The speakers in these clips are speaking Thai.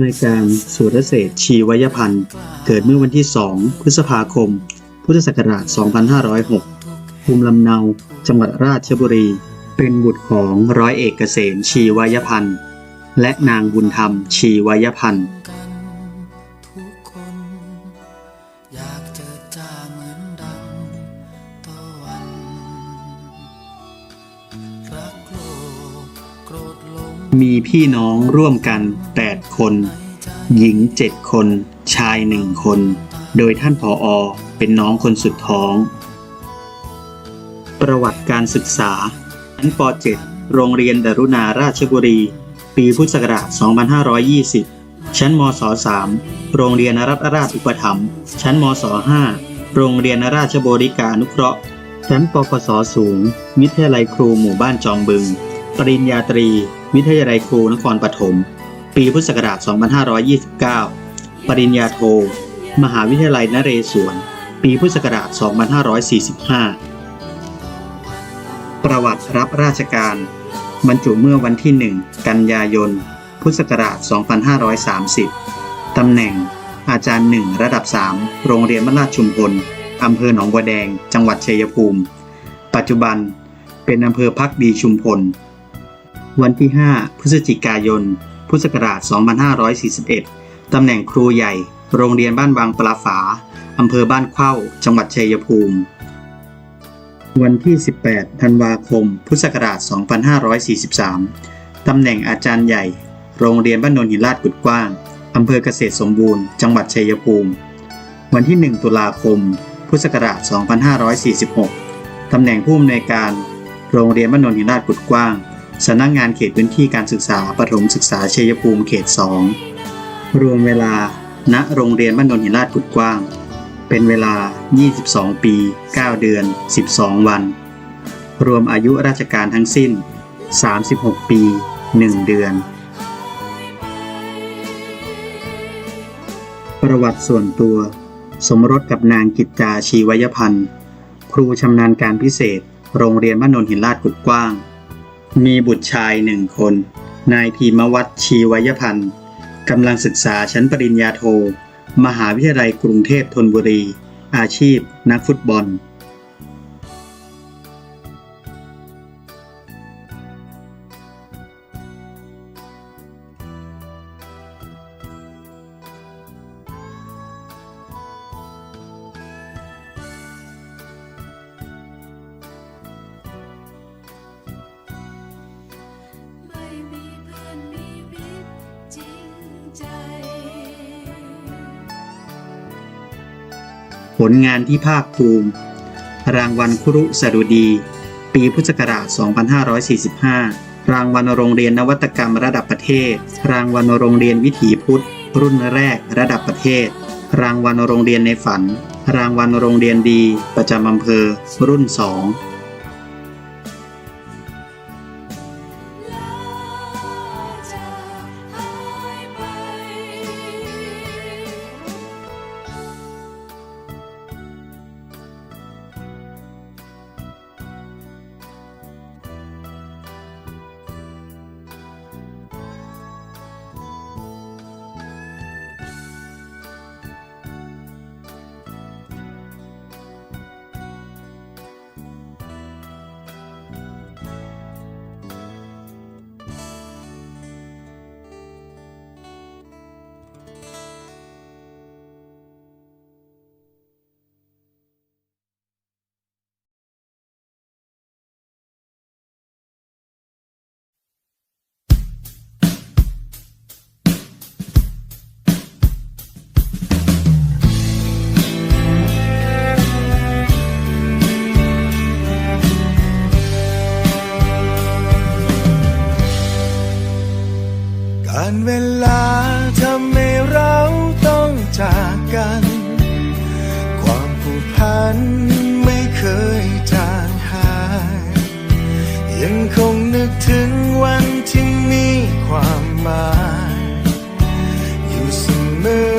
ำนวยการสุรเศษชีวยพันธ์ เกิดเมื่อวันที่ 2 พฤษภาคม พุทธศักราช 2506 ภูมิลำเนา จังหวัดราชบุรี เป็นบุตรของร้อยเอกเกษมชีวยพันธ์ และนางบุญธรรมชีวยพันธ์ มีพี่น้องร่วมกัน 8 คน หญิง 7 คน ชาย1คน โดยท่านผออเป็นน้องคนสุดท้อง ประวัติการศึกษาชั้นป .7 โรงเรียนดารุณาราชบุรี ปีพุทธศักราช 2520 ชั้นมศ 3 โรงเรียนรัตนราชอุปถัมภ์ชั้นมศ 5 โรงเรียนราชบริการนุเคราะห์ ชั้นปปสสูง วิทยาลัยครูหมู่บ้านจอมบึง ปริญญาตรี วิทยาลัยครูนครปฐม ปีพุทธศักราช 2529 ปริญญาโท มหาวิทยาลัยนเรศวร ปีพุทธศักราช 2545 ประวัติรับราชการ บรรจุเมื่อวันที่ 1 กันยายน พุทธศักราช 2530 ตำแหน่ง อาจารย์ 1 ระดับ 3 โรงเรียนบ้านลาดชุมพล อำเภอหนองบัวแดง จังหวัดชัยภูมิ ปัจจุบัน เป็นอำเภอพักดีชุมพล วันที่ 5 พฤศจิกายน พุทธศักราช 2541 ตำแหน่งครูใหญ่ โรงเรียนบ้านบางปลาฝา อำเภอบ้านเข้า จังหวัดชัยภูมิ วันที่ 18 ธันวาคม พุทธศักราช 2543 ตำแหน่งอาจารย์ใหญ่ โรงเรียนบ้านโนนหินลาดกุดกว้าง อำเภอเกษตรสมบูรณ์ จังหวัดชัยภูมิ วันที่ 1 ตุลาคม พุทธศักราช 2546 ตำแหน่งผู้อำนวยการ โรงเรียนบ้านโนนหินลาดกุดกว้าง สำนักงงานเขตพื้นที่การศึกษาประถมศึกษาชัยภูมิเขต 2 รวมเวลา ณ โรงเรียนบ้านนนหินลาดกุดกว้าง เป็นเวลา 22 ปี 9 เดือน 12 วัน รวมอายุราชการทั้งสิ้น 36 ปี 1 เดือน ประวัติส่วนตัว สมรสกับนางกิจจาชีวยพันธ์ ครูชำนาญการพิเศษ โรงเรียนบ้านนนหินลาดกุดกว้าง มีบุตรชายหนึ่งคน นายพีมวัตชีวยพันธ์กำลังศึกษาชั้นปริญญาโท มหาวิทยาลัยกรุงเทพธนบุรี อาชีพนักฟุตบอล ผลงานที่ภาคภูมิ รางวัลครุสดุดี ปีพุทธศักราช 2545 รางวัลโรงเรียนนวัตกรรมระดับประเทศ รางวัลโรงเรียนวิถีพุทธ รุ่นแรกระดับประเทศ รางวัลโรงเรียนในฝัน รางวัลโรงเรียนดี ประจำอำเภอ รุ่น 2ันไม่เคยจางหาย ยังคงนึกถึงวันที่มีความหมาย อยู่เสมอ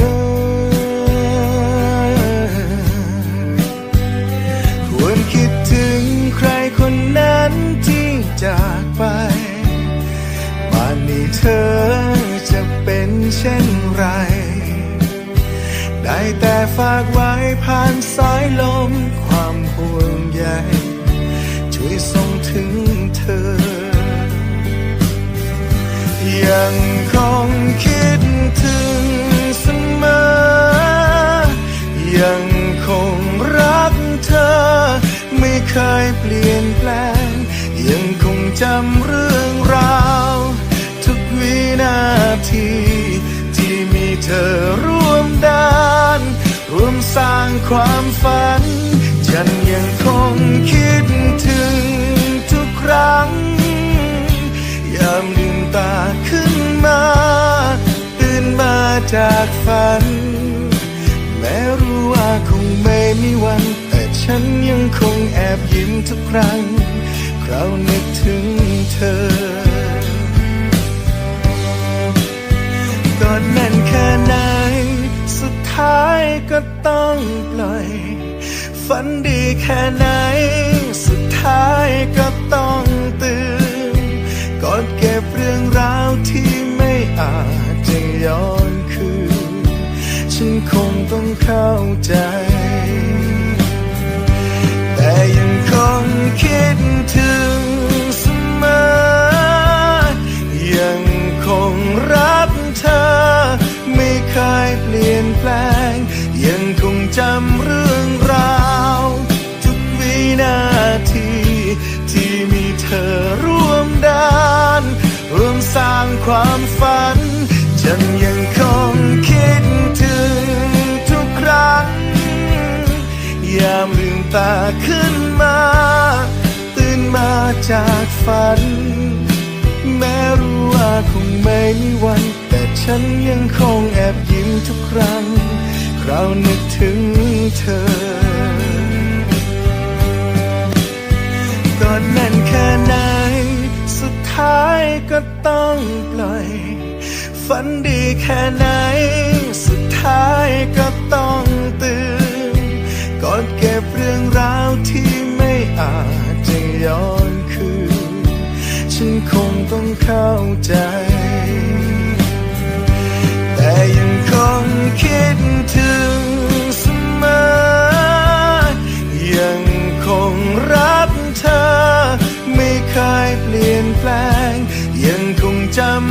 วรคิดถึงใครคนนั้นที่จากไปป่านนี้เธอจะเป็นเช่นไรได้แต่ฝากไว้ผ่านสายลม ธอ ยังคงคิดถึงเสมอ ยังคงรักเธอ ไม่เคยเปลี่ยนแปลง ยังคงจำเรื่องราว ทุกวินาที ที่มีเธอร่วมดาน ร่วมสร้างความฝัน จากฝัน แม้รู้ว่าคงไม่มีวัน แต่ฉันยังคงแอบยิ้มทุกครั้ง คราวนึกถึงเธอก่อนนั้นแค่ไหน สุดท้ายก็ต้องปล่อย ฝันดีแค่ไหน สุดท้ายก็ต้อง ฉันคงต้องเข้าใจ แต่ยังคงคิดถึงเสมอ ยังคงรักเธอ ไม่เคยเปลี่ยนแปลง ยังคงจำเรื่องราว ทุกวินาที ที่มีเธอร่วมดานร่วมสร้างความฝัน ฉันยังค ตาขึ้นมา ตื่นมาจากฝัน แม้รู้ว่าคงไม่มีวัน แต่ฉันยังคงแอบยิ้มทุกครั้ง คราวนึกถึงเธอก่อนนั้นแค่ไหน สุดท้ายก็ต้องปล่อย ฝันดีแค่ไหน สุดท้ายก็ต้อง ก็บเรื่องราวที่ไม่อาจจะย้อนคืน ฉันคงต้องเข้าใจ แต่ยังคงคิดถึงเสมอ ยังคงรักเธอ ไม่เคยเปลี่ยนแปลง ยังคงจำ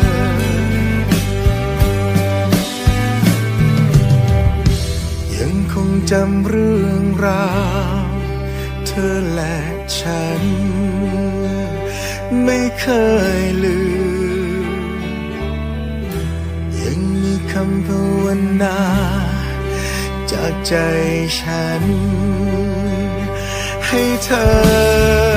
จำเรื่องราว เธอและฉัน ไม่เคยลืม ยังมีคำภาวนา จากใจฉัน ให้เธอ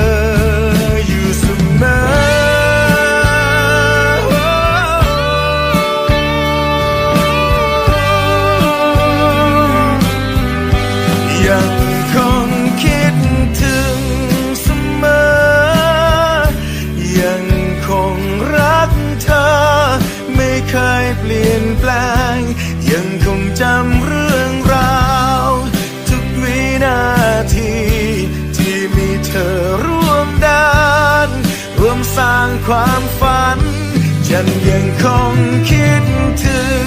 คงคิดถึง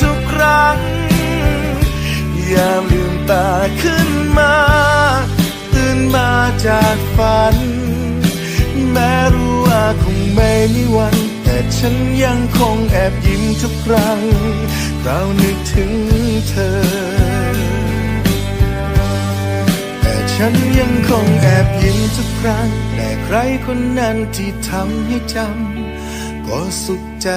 ทุกครั้ง ยามลืมตาขึ้นมา ตื่นมาจากฝัน แม้รู้ว่าคงไม่มีวัน แต่ฉันยังคงแอบยิ้มทุกครั้ง เรานึกถึงเธอ แต่ฉันยังคงแอบยิ้มทุกครั้ง แต่ใครคนนั้นที่ทำให้จำ ก็สุขใจ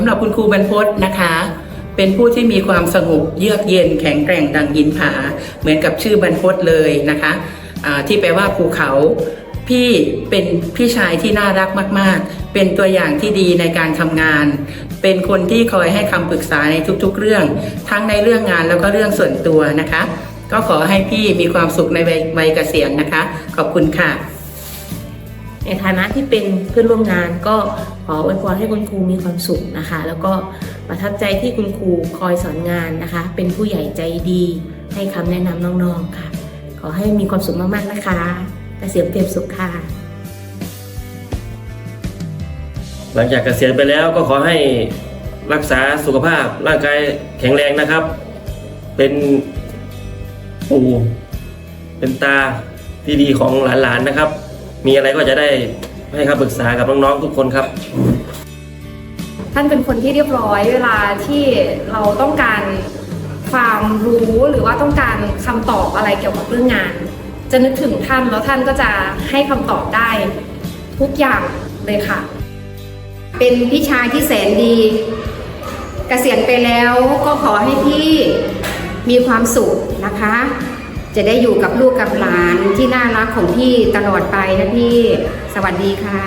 สำหรับคุณครูบรรพตนะคะ เป็นผู้ที่มีความสงบเยือกเย็นแข็งแกร่งดังหินผา เหมือนกับชื่อบรรพตเลยนะคะอ่าที่แปลว่าภูเขาพี่เป็นพี่ชายที่น่ารักมาก ๆ เป็นตัวอย่างที่ดีในการทำงาน เป็นคนที่คอยให้คำปรึกษาในทุกๆ เรื่อง ทั้งในเรื่องงานแล้วก็เรื่องส่วนตัวนะคะ ก็ขอให้พี่มีความสุขในวัยเกษียณนะคะ ขอบคุณค่ะ ในฐานะที่เป็นเพื่อนร่วมงานก็ขออวยพรให้คุณครูมีความสุขนะคะ แล้วก็ประทับใจที่คุณครูคอยสอนงานนะคะ เป็นผู้ใหญ่ใจดี ให้คำแนะนำน้องๆค่ะ ขอให้มีความสุขมากๆนะคะเกษียณเต็มสุขค่ะหลังจากเกษียณไปแล้วก็ขอให้รักษาสุขภาพร่างกายแข็งแรงนะครับ เป็นปู่เป็นตาที่ดีของหลานๆนะครับ มีอะไรก็จะได้ให้คำปรึกษากับน้องๆทุกคนครับ ท่านเป็นคนที่เรียบร้อยเวลาที่เราต้องการความรู้หรือว่าต้องการคำตอบอะไรเกี่ยวกับเรื่องงาน จะนึกถึงท่านแล้วท่านก็จะให้คำตอบได้ทุกอย่างเลยค่ะ เป็นพี่ชายที่แสนดีเกษียณไปแล้วก็ขอให้พี่มีความสุขนะคะ จะได้อยู่กับลูกกับหลานที่น่ารักของพี่ตลอดไปนะพี่ สวัสดีค่ะ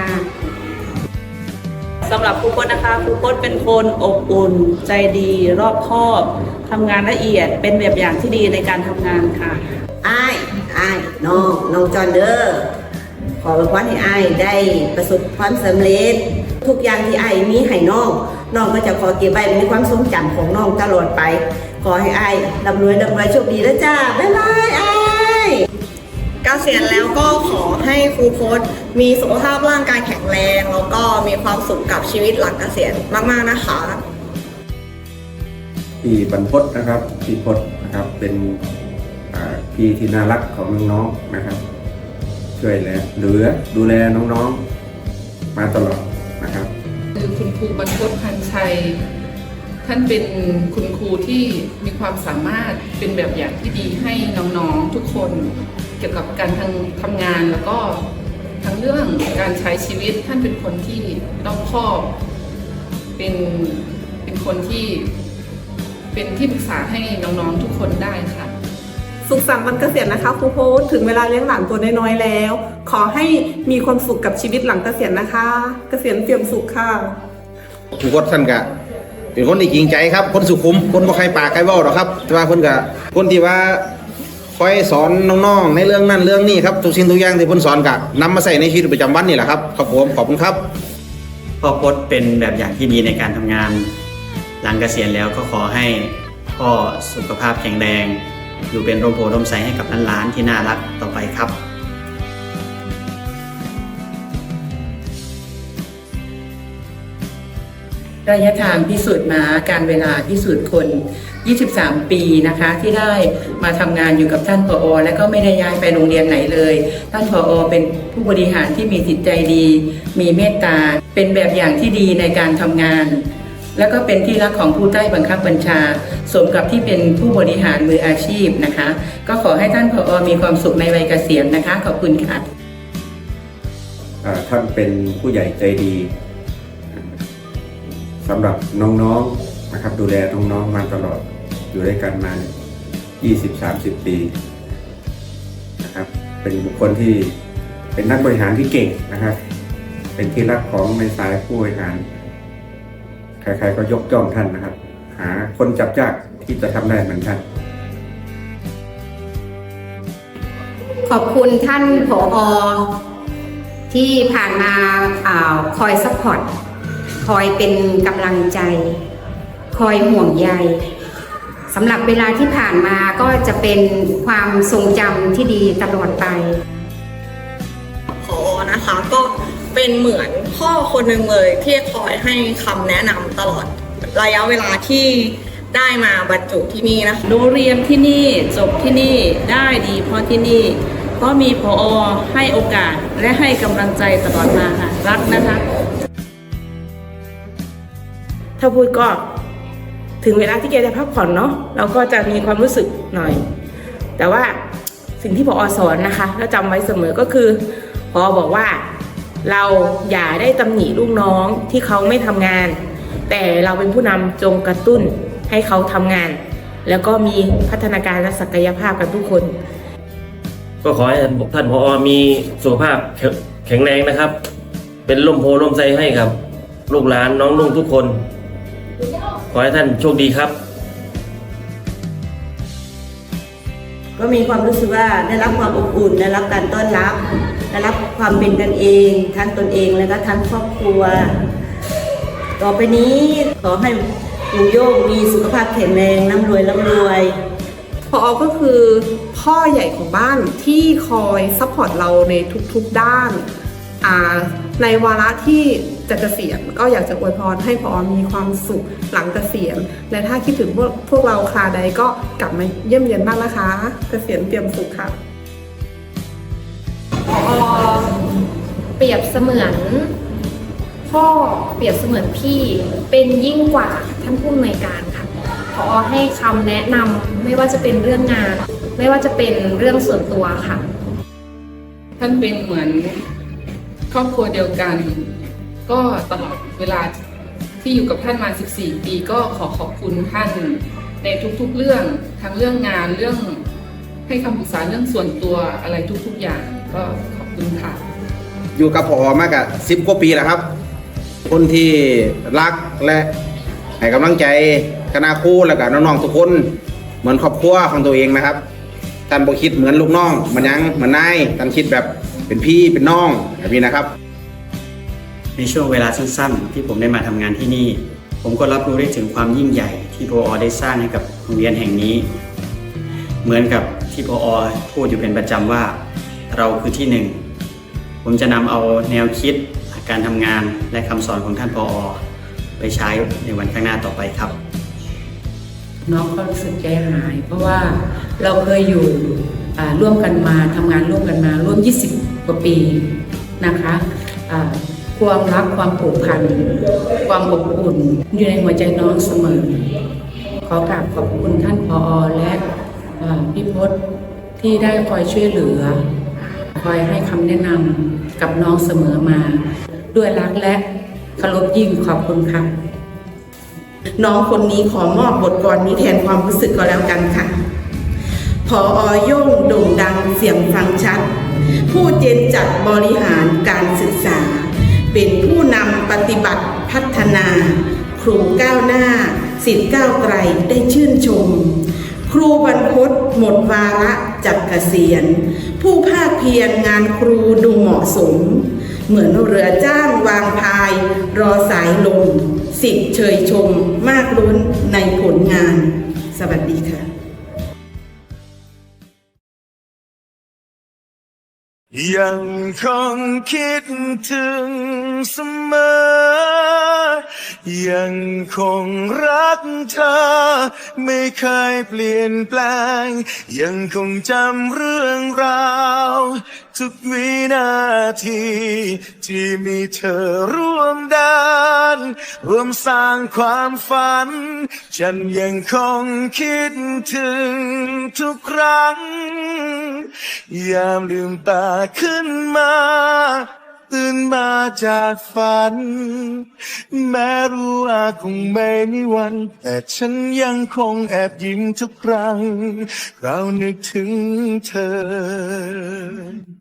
สำหรับครูพจน์นะคะครูพจน์เป็นคนอบอุ่น ใจดีรอบคอบทำงานละเอียดเป็นแบบอย่างที่ดีในการทำงานค่ะอ้ายอ้ายน้องน้องจอนเดอร์ขออวยพรให้อ้ายได้ประสบความสำเร็จ ทุกอย่างที่อ้ายมีให้น้องน้องก็จะขอเก็บไว้ในความทรงจำของน้องตลอดไป ขอให้อ้ายร่ำรวยร่ำรวยโชคดีนะจ้าบ๊ายบายอ้ายเกษียณแล้วก็ขอให้ครูพจน์มีสุขภาพร่างกายแข็งแรง แล้วก็มีความสุขกับชีวิตหลังเกษียณมากๆนะคะพี่บรรพตนะครับพี่พจน์นะครับเป็นอ่าพี่ที่น่ารักของน้องๆนะครับ ช่วยเหลือเหลือดูแลน้องๆ มาตลอดนะครับ คือคุณครูบรรพตพันชัย ท่านเป็นคุณครูที่มีความสามารถเป็นแบบอย่างที่ดีให้น้องๆทุกคนเกี่ยวกับการทำทำงานแล้วก็ทั้งเรื่องการใช้ชีวิตท่านเป็นคนที่รอบคอบเป็นเป็นคนที่เป็นที่ปรึกษาให้น้องๆทุกคนได้ค่ะ สุขสันต์วันเกษียณนะคะครูพจน์ถึงเวลาเลี้ยงหลานตัวน้อยๆแล้ว ขอให้มีความสุขกับชีวิตหลังเกษียณนะคะ เกษียณเตรียมสุขค่ะครูกดท่านกะ เป็นคนที่จริงใจครับ คนสุขุม คนบ่ใครปากใครเว้าหรอกครับ แต่ว่าเพิ่นกะคนที่ว่าคอยสอนน้องๆในเรื่องนั้นเรื่องนี้ครับทุกสิ่งทุกอย่างที่เพิ่นสอนกะนำมาใส่ในชีวิตประจำวันนี่แหละครับครับผมขอบคุณครับ พ่อพจน์เป็นแบบอย่างที่ดีในการทำงาน หลังเกษียณแล้วก็ขอให้พ่อสุขภาพแข็งแรง อยู่เป็นร่มโพร่มใสให้กับหลานๆที่น่ารักต่อไปครับ ระยะทางพิสูจน์มาการเวลาพิสูจน์คน 23 ปีนะคะ ที่ได้มาทำงานอยู่กับท่านผอและก็ไม่ได้ย้ายไปโรงเรียนไหนเลย ท่านผอเป็นผู้บริหารที่มีจิตใจดี มีเมตตา เป็นแบบอย่างที่ดีในการทำงาน แล้วก็เป็นที่รักของผู้ใต้บังคับบัญชา สมกับที่เป็นผู้บริหารมืออาชีพนะคะ ก็ขอให้ท่านผอมีความสุขในวัยเกษียณนะคะ ขอบคุณค่ะท่านเป็นผู้ใหญ่ใจดี สำหรับน้องๆนะครับ ดูแลน้องๆมาตลอดอยู่ด้วยกันมา 20-30 ปีนะครับ เป็นบุคคลที่เป็นนักบริหารที่เก่งนะครับ เป็นที่รักของในสายผู้บริหาร ใครๆก็ยกย่องท่านนะครับ หาคนจับยากที่จะทำได้เหมือนท่านขอบคุณท่านผออที่ผ่านมาอาคอยซัพพอร์ต คอยเป็นกำลังใจ คอยห่วงใยสำหรับเวลาที่ผ่านมาก็จะเป็นความทรงจำที่ดีตลอดไปพอนะคะก็เป็นเหมือนพ่อคนหนึ่งเลยที่คอยให้คำแนะนำตลอดระยะเวลาที่ได้มาบรรจุที่นี่นะคะหนูเรียนที่นี่จบที่นี่ได้ดีเพราะที่นี่เพราะมีพอให้โอกาสและให้กำลังใจตลอดมาค่ะ รักนะคะ ถ้าพูดก็ถึงเวลาที่แกจะพักผ่อนเนาะเราก็จะมีความรู้สึกหน่อย แต่ว่าสิ่งที่พอสอนนะคะแล้วจำไว้เสมอก็คือพอบอกว่าเราอย่าได้ตำหนิลูกน้องที่เขาไม่ทำงาน แต่เราเป็นผู้นำจงกระตุ้นให้เขาทำงาน แล้วก็มีพัฒนาการและศักยภาพกันทุกคน ก็ขอให้ท่านผอมีสุขภาพแข็งแรงนะครับ เป็นลมโพล่มใจให้กับ ลูกหลานน้องลุงทุกคน ขอให้ท่านโชคดีครับ ก็มีความรู้สึกว่าได้รับความอบอุ่นได้รับการต้อนรับ ได้รับความเป็นกันเอง ทั้งตนเองและก็ทั้งครอบครัว ต่อไปนี้ขอให้ปู่โยงมีสุขภาพแข็งแรงร่ำรวยร่ำรวยพอก็คือพ่อใหญ่ของบ้านที่คอยซัพพอร์ตเราในทุกๆด้านอ่า ในวาระที่จะเกษียณก็อยากจะอวยพรให้พอมีความสุขหลังเกษียณ และถ้าคิดถึงพวกพวกเราคราใดก็กลับมาเยี่ยมเยียนบ้างนะคะ เกษียณเตรียมสุขค่ะพอเปรียบเสมือน พ่อเปรียบเสมือนพี่เป็นยิ่งกว่าท่านผู้อำนวยการค่ะพอให้คำแนะนำไม่ว่าจะเป็นเรื่องงาน ไม่ว่าจะเป็นเรื่องส่วนตัวค่ะ ท่านเป็นเหมือน ครอบครัวเดียวกัน ก็ตลอดเวลาที่อยู่กับท่านมา 14 ปีก็ขอขอบคุณท่านในทุกๆเรื่องทั้งเรื่องงานเรื่องให้คำปรึกษาเรื่องส่วนตัวอะไรทุกๆอย่าง ก็ขอบคุณค่ะ อยู่กับพอมากอะสิบกว่าปีแล้วครับ คนที่รักและให้กำลังใจคณะครูและก็น้องๆทุกคน เหมือนครอบครัวของตัวเองนะครับท่านบ่คิดเหมือนลูกน้องเหมันยังเหมือนนายท่านคิดแบบ เป็นพี่เป็นน้องแบบนี้นะครับ ในช่วงเวลาสั้นๆ ที่ผมได้มาทำงานที่นี่ ผมก็รับรู้ได้ถึงความยิ่งใหญ่ที่พอได้สร้างให้กับโรงเรียนแห่งนี้ เหมือนกับที่พอพูดอยู่เป็นประจำว่าเราคือที่หนึ่งผมจะนำเอาแนวคิดการทำงานและคำสอนของท่านพอไปใช้ในวันข้างหน้าต่อไปครับน้องก็รู้สึกใจหาย เพราะว่าเราเคยอยู่อ่าร่วมกันมาทำงานร่วมกันมาร่วม 20 กว่าปีนะคะความรักความผูกพัน ความอบอุ่นอยู่ในหัวใจน้องเสมอ ขอกราบขอบคุณท่านพออและพี่พศที่ได้คอยช่วยเหลือ คอยให้คำแนะนำกับน้องเสมอมา ด้วยรักและเคารพยิ่งขอบคุณค่ะน้องคนนี้ขอมอบบทกลนี้แทนความรู้สึกก็แล้วกันค่ะพอโย่งโด่งดังเสียงฟังชัด ผู้เจนจัดบริหารการศึกษา เป็นผู้นำปฏิบัติพัฒนา ครูก้าวหน้า สิทธิ์ก้าวไกลได้ชื่นชม ครูบรรพตหมดวาระจากเกษียณ ผู้ภาคเพียรงานครูดูเหมาะสม เหมือนเรือจ้างวางพาย รอสายลมสิทธิ์เชยชมมากลุ้นในผลงาน สวัสดีค่ะ ยังคงคิดถึงเสมอ ยังคงรักเธอ ไม่เคยเปลี่ยนแปลง ยังคงจำเรื่องราวทุกวินาที ที่มีเธอร่วมเดินร่วมสร้างความฝัน ฉันยังคงคิดถึงทุกครั้ง ยามลืมตาขึ้นมาตื่นมาจากฝัน แม้รู้ว่าคงไม่มีวัน แต่ฉันยังคงแอบยิ้มทุกครั้ง เรานึกถึงเธอ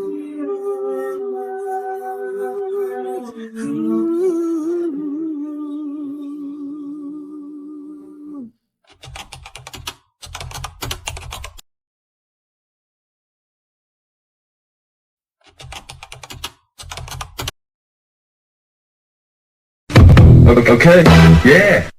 Okay, yeah.